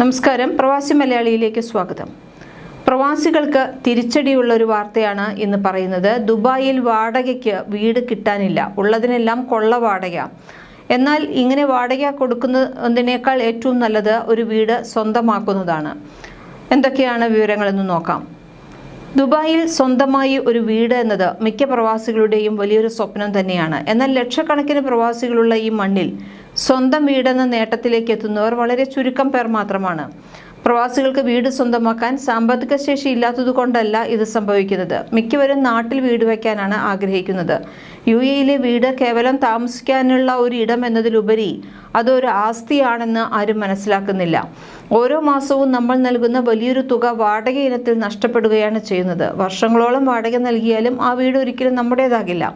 നമസ്കാരം. പ്രവാസി മലയാളിയിലേക്ക് സ്വാഗതം. പ്രവാസികൾക്ക് തിരിച്ചടിയുള്ള ഒരു വാർത്തയാണ് ഇന്ന് പറയുന്നത്. ദുബായിൽ വാടകയ്ക്ക് വീട് കിട്ടാനില്ല. ഉള്ളതിനെല്ലാം കൊള്ള വാടക. എന്നാൽ ഇങ്ങനെ വാടക കൊടുക്കുന്നതിനേക്കാൾ ഏറ്റവും നല്ലത് ഒരു വീട് സ്വന്തമാക്കുന്നതാണ്. എന്തൊക്കെയാണ് വിവരങ്ങളെന്ന് നോക്കാം. ദുബായിൽ സ്വന്തമായി ഒരു വീട് എന്നത് മിക്ക പ്രവാസികളുടെയും വലിയൊരു സ്വപ്നം തന്നെയാണ്. എന്നാൽ ലക്ഷക്കണക്കിന് പ്രവാസികളുള്ള ഈ മണ്ണിൽ സ്വന്തം വീടെന്ന നേട്ടത്തിലേക്ക് എത്തുന്നവർ വളരെ ചുരുക്കം പേർ മാത്രമാണ്. പ്രവാസികൾക്ക് വീട് സ്വന്തമാക്കാൻ സാമ്പത്തിക ശേഷി ഇല്ലാത്തതുകൊണ്ടല്ല ഇത് സംഭവിക്കുന്നത്. മിക്കവരും നാട്ടിൽ വീട് വയ്ക്കാനാണ് ആഗ്രഹിക്കുന്നത്. യു എയിലെ വീട് കേവലം താമസിക്കാനുള്ള ഒരു ഇടം എന്നതിലുപരി അതൊരു ആസ്തിയാണെന്ന് ആരും മനസ്സിലാക്കുന്നില്ല. ഓരോ മാസവും നമ്മൾ നൽകുന്ന വലിയൊരു തുക വാടക ഇനത്തിൽ നഷ്ടപ്പെടുകയാണ് ചെയ്യുന്നത്. വർഷങ്ങളോളം വാടക നൽകിയാലും ആ വീട് ഒരിക്കലും നമ്മുടേതാകില്ല.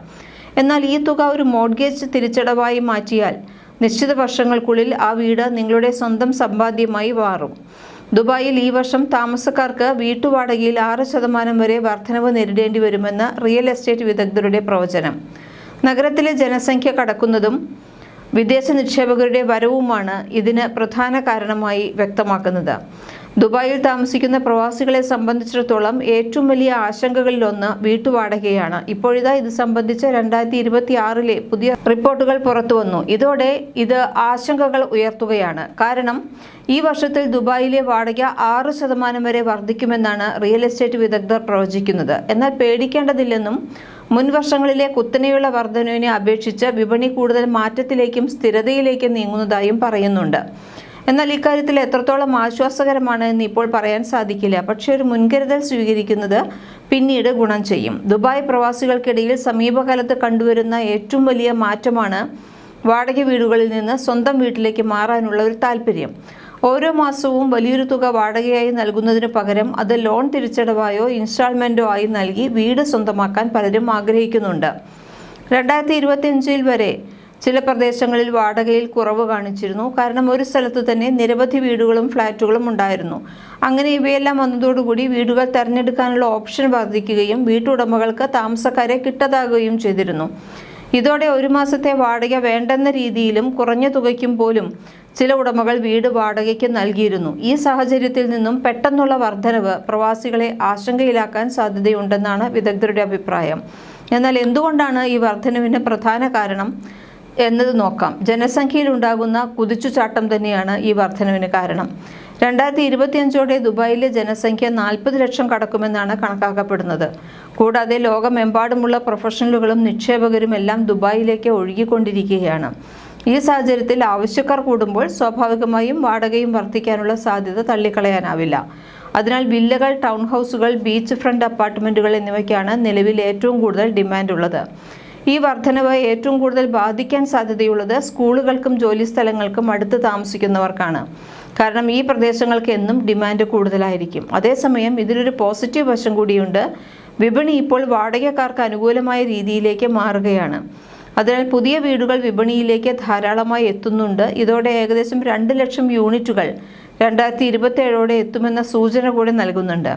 എന്നാൽ ഈ തുക ഒരു മോഡ്ഗേജ് തിരിച്ചടവായി മാറ്റിയാൽ നിശ്ചിത വർഷങ്ങൾക്കുള്ളിൽ ആ വീട് നിങ്ങളുടെ സ്വന്തം സമ്പാദ്യമായി മാറും. ദുബായിൽ ഈ വർഷം താമസക്കാർക്ക് വീട്ടുവാടകയിൽ ആറ് ശതമാനം വരെ വർധനവ് നേരിടേണ്ടി വരുമെന്ന് റിയൽ എസ്റ്റേറ്റ് വിദഗ്ധരുടെ പ്രവചനം. നഗരത്തിലെ ജനസംഖ്യ കടക്കുന്നതും വിദേശ നിക്ഷേപകരുടെ വരവുമാണ് ഇതിന് പ്രധാന കാരണമായി വ്യക്തമാക്കുന്നത്. ദുബായിൽ താമസിക്കുന്ന പ്രവാസികളെ സംബന്ധിച്ചിടത്തോളം ഏറ്റവും വലിയ ആശങ്കകളിലൊന്ന് വീട്ടുവാടകയാണ്. ഇപ്പോഴിതാ ഇത് സംബന്ധിച്ച് രണ്ടായിരത്തി ഇരുപത്തി ആറിലെ പുതിയ റിപ്പോർട്ടുകൾ പുറത്തുവന്നു. ഇതോടെ ഇത് ആശങ്കകൾ ഉയർത്തുകയാണ്. കാരണം ഈ വർഷത്തിൽ ദുബായിലെ വാടക ആറ് ശതമാനം വരെ വർദ്ധിക്കുമെന്നാണ് റിയൽ എസ്റ്റേറ്റ് വിദഗ്ധർ പ്രവചിക്കുന്നത്. എന്നാൽ പേടിക്കേണ്ടതില്ലെന്നും മുൻ വർഷങ്ങളിലെ കുത്തനെയുള്ള വർധനവിനെ അപേക്ഷിച്ച് വിപണി കൂടുതൽ മാറ്റത്തിലേക്കും സ്ഥിരതയിലേക്കും നീങ്ങുന്നതായും പറയുന്നുണ്ട്. എന്നാൽ ഇക്കാര്യത്തിൽ എത്രത്തോളം ആശ്വാസകരമാണ് എന്ന് ഇപ്പോൾ പറയാൻ സാധിക്കില്ല. പക്ഷേ ഒരു മുൻകരുതൽ സ്വീകരിക്കുന്നത് പിന്നീട് ഗുണം ചെയ്യും. ദുബായ് പ്രവാസികൾക്കിടയിൽ സമീപകാലത്ത് കണ്ടുവരുന്ന ഏറ്റവും വലിയ മാറ്റമാണ് വാടക വീടുകളിൽ നിന്ന് സ്വന്തം വീട്ടിലേക്ക് മാറാനുള്ള ഒരു താല്പര്യം ഓരോ മാസവും വലിയൊരു തുക വാടകയായി നൽകുന്നതിന് പകരം അത് ലോൺ തിരിച്ചടവായോ ഇൻസ്റ്റാൾമെന്റോ ആയി നൽകി വീട് സ്വന്തമാക്കാൻ പലരും ആഗ്രഹിക്കുന്നുണ്ട്. രണ്ടായിരത്തി ഇരുപത്തിയഞ്ചിൽ വരെ ചില പ്രദേശങ്ങളിൽ വാടകയിൽ കുറവ് കാണിച്ചിരുന്നു. കാരണം ഒരു സ്ഥലത്ത് തന്നെ നിരവധി വീടുകളും ഫ്ളാറ്റുകളും ഉണ്ടായിരുന്നു. അങ്ങനെ ഇവയെല്ലാം വന്നതോടുകൂടി വീടുകൾ തിരഞ്ഞെടുക്കാനുള്ള ഓപ്ഷൻ വർദ്ധിക്കുകയും വീട്ടുടമകൾക്ക് താമസക്കാരെ കിട്ടതാകുകയും ചെയ്തിരുന്നു. ഇതോടെ ഒരു മാസത്തെ വാടക വേണ്ടെന്ന രീതിയിലും കുറഞ്ഞ തുകയ്ക്കും പോലും ചില ഉടമകൾ വീട് വാടകയ്ക്ക് നൽകിയിരുന്നു. ഈ സാഹചര്യത്തിൽ നിന്നും പെട്ടെന്നുള്ള വർധനവ് പ്രവാസികളെ ആശങ്കയിലാക്കാൻ സാധ്യതയുണ്ടെന്നാണ് വിദഗ്ധരുടെ അഭിപ്രായം. എന്നാൽ എന്തുകൊണ്ടാണ് ഈ വർധനവിന് പ്രധാന കാരണം? എന്നത് നോക്കാം. ജനസംഖ്യയിൽ ഉണ്ടാകുന്ന കുതിച്ചുചാട്ടം തന്നെയാണ് ഈ വർധനവിന് കാരണം. രണ്ടായിരത്തി ഇരുപത്തിയഞ്ചോടെ ദുബായിലെ ജനസംഖ്യ നാൽപ്പത് ലക്ഷം കടക്കുമെന്നാണ് കണക്കാക്കപ്പെടുന്നത്. കൂടാതെ ലോകമെമ്പാടുമുള്ള പ്രൊഫഷണലുകളും നിക്ഷേപകരും എല്ലാം ദുബായിലേക്ക് ഒഴുകിക്കൊണ്ടിരിക്കുകയാണ്. ഈ സാഹചര്യത്തിൽ ആവശ്യക്കാർ കൂടുമ്പോൾ സ്വാഭാവികമായും വാടകയും വർദ്ധിക്കാനുള്ള സാധ്യത തള്ളിക്കളയാനാവില്ല. അതിനാൽ വില്ലകൾ ടൗൺ ഹൗസുകൾ ബീച്ച് ഫ്രണ്ട് അപ്പാർട്ട്മെന്റുകൾ എന്നിവയ്ക്കാണ് നിലവിൽ ഏറ്റവും കൂടുതൽ ഡിമാൻഡ് ഉള്ളത് ഈ വർധനവ് ഏറ്റവും കൂടുതൽ ബാധിക്കാൻ സാധ്യതയുള്ളത് സ്കൂളുകൾക്കും ജോലിസ്ഥലങ്ങൾക്കും അടുത്ത് താമസിക്കുന്നവർക്കാണ്. കാരണം ഈ പ്രദേശങ്ങൾക്ക് എന്നും ഡിമാൻഡ് കൂടുതലായിരിക്കും. അതേസമയം ഇതിനൊരു പോസിറ്റീവ് വശം കൂടിയുണ്ട്. വിപണി ഇപ്പോൾ വാടകക്കാർക്ക് അനുകൂലമായ രീതിയിലേക്ക് മാറുകയാണ്. അതിനാൽ പുതിയ വീടുകൾ വിപണിയിലേക്ക് ധാരാളമായി എത്തുന്നുണ്ട്. ഇതോടെ ഏകദേശം രണ്ട് ലക്ഷം യൂണിറ്റുകൾ രണ്ടായിരത്തി ഇരുപത്തി ഏഴോടെ എത്തുമെന്ന സൂചന കൂടി നൽകുന്നുണ്ട്.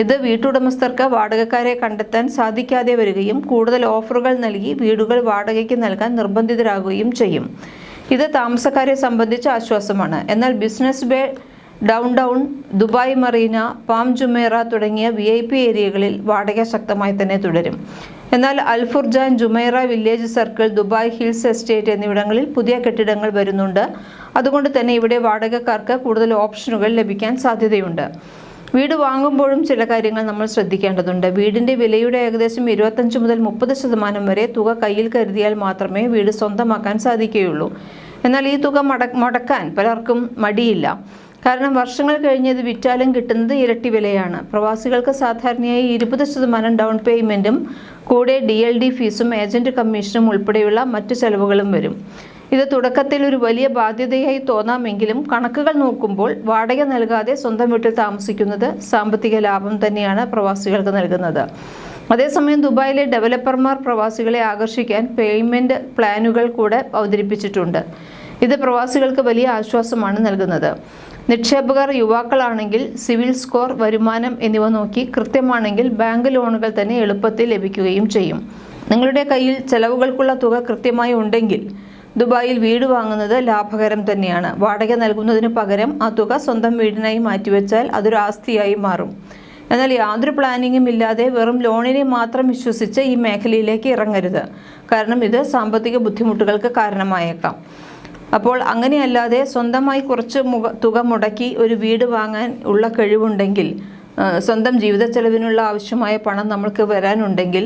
ഇത് വീട്ടുടമസ്ഥർക്ക് വാടകക്കാരെ കണ്ടെത്താൻ സാധിക്കാതെ വരികയും കൂടുതൽ ഓഫറുകൾ നൽകി വീടുകൾ വാടകയ്ക്ക് നൽകാൻ നിർബന്ധിതരാകുകയും ചെയ്യും. ഇത് താമസക്കാരെ സംബന്ധിച്ച് ആശ്വാസമാണ്. എന്നാൽ business bay down down Dubai marina palm Jumeirah തുടങ്ങിയ വി ഐ പി ഏരിയകളിൽ വാടക ശക്തമായി തന്നെ തുടരും. എന്നാൽ Al Furjan Jumeirah village circle Dubai hills estate എന്നിവിടങ്ങളിൽ പുതിയ കെട്ടിടങ്ങൾ വരുന്നുണ്ട്. അതുകൊണ്ട് തന്നെ ഇവിടെ വാടകക്കാർക്ക് കൂടുതൽ ഓപ്ഷനുകൾ ലഭിക്കാൻ സാധ്യതയുണ്ട്. വീട് വാങ്ങുമ്പോഴും ചില കാര്യങ്ങൾ നമ്മൾ ശ്രദ്ധിക്കേണ്ടതുണ്ട്. വീടിന്റെ വിലയുടെ ഏകദേശം ഇരുപത്തഞ്ച് മുതൽ മുപ്പത് ശതമാനം വരെ തുക കയ്യിൽ കരുതിയാൽ മാത്രമേ വീട് സ്വന്തമാക്കാൻ സാധിക്കുകയുള്ളൂ. എന്നാൽ ഈ തുക മട മുടക്കാൻ പലർക്കും മടിയില്ല. കാരണം വർഷങ്ങൾ കഴിഞ്ഞത് വിറ്റാലും കിട്ടുന്നത് ഇരട്ടി വിലയാണ്. പ്രവാസികൾക്ക് സാധാരണയായി ഇരുപത് ശതമാനം ഡൗൺ പേയ്മെന്റും കൂടെ ഡി എൽ ഡി ഫീസും ഏജന്റ് കമ്മീഷനും ഉൾപ്പെടെയുള്ള മറ്റു ചെലവുകളും വരും. ഇത് തുടക്കത്തിൽ ഒരു വലിയ ബാധ്യതയായി തോന്നാമെങ്കിലും കണക്കുകൾ നോക്കുമ്പോൾ വാടക നൽകാതെ സ്വന്തം വീട്ടിൽ താമസിക്കുന്നത് സാമ്പത്തിക ലാഭം തന്നെയാണ് പ്രവാസികൾക്ക് നൽകുന്നത്. അതേസമയം ദുബായിലെ ഡെവലപ്പർമാർ പ്രവാസികളെ ആകർഷിക്കാൻ പേയ്മെന്റ് പ്ലാനുകൾ കൂടെ അവതരിപ്പിച്ചിട്ടുണ്ട്. ഇത് പ്രവാസികൾക്ക് വലിയ ആശ്വാസമാണ് നൽകുന്നത്. നിക്ഷേപകർ യുവാക്കളാണെങ്കിൽ സിവിൽ സ്കോർ വരുമാനം എന്നിവ നോക്കി കൃത്യമാണെങ്കിൽ ബാങ്ക് ലോണുകൾ തന്നെ എളുപ്പത്തിൽ ലഭിക്കുകയും ചെയ്യും. നിങ്ങളുടെ കയ്യിൽ ചെലവുകൾക്കുള്ള തുക കൃത്യമായി ഉണ്ടെങ്കിൽ ദുബായിൽ വീട് വാങ്ങുന്നത് ലാഭകരം തന്നെയാണ്. വാടക നൽകുന്നതിന് പകരം ആ തുക സ്വന്തം വീടിനായി മാറ്റിവെച്ചാൽ അതൊരു ആസ്തിയായി മാറും. എന്നാൽ യാതൊരു പ്ലാനിങ്ങും ഇല്ലാതെ വെറും ലോണിനെ മാത്രം വിശ്വസിച്ച് ഈ മേഖലയിലേക്ക് ഇറങ്ങരുത്. കാരണം ഇത് സാമ്പത്തിക ബുദ്ധിമുട്ടുകൾക്ക് കാരണമായേക്കാം. അപ്പോൾ അങ്ങനെയല്ലാതെ സ്വന്തമായി കുറച്ച് തുക മുടക്കി ഒരു വീട് വാങ്ങാൻ ഉള്ള കഴിവുണ്ടെങ്കിൽ സ്വന്തം ജീവിത ചെലവിനുള്ള ആവശ്യമായ പണം നമ്മൾക്ക് വരാനുണ്ടെങ്കിൽ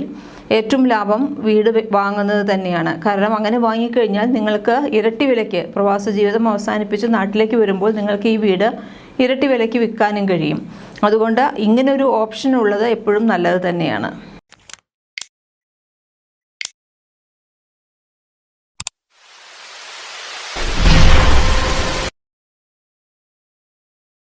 ഏറ്റവും ലാഭം വീട് വാങ്ങുന്നത് തന്നെയാണ്. കാരണം അങ്ങനെ വാങ്ങിക്കഴിഞ്ഞാൽ നിങ്ങൾക്ക് ഇരട്ടി വിലയ്ക്ക് പ്രവാസ ജീവിതം അവസാനിപ്പിച്ച് നാട്ടിലേക്ക് വരുമ്പോൾ നിങ്ങൾക്ക് ഈ വീട് ഇരട്ടി വിലയ്ക്ക് വിൽക്കാനും കഴിയും. അതുകൊണ്ട് ഇങ്ങനൊരു ഓപ്ഷൻ ഉള്ളത് എപ്പോഴും നല്ലത് തന്നെയാണ്.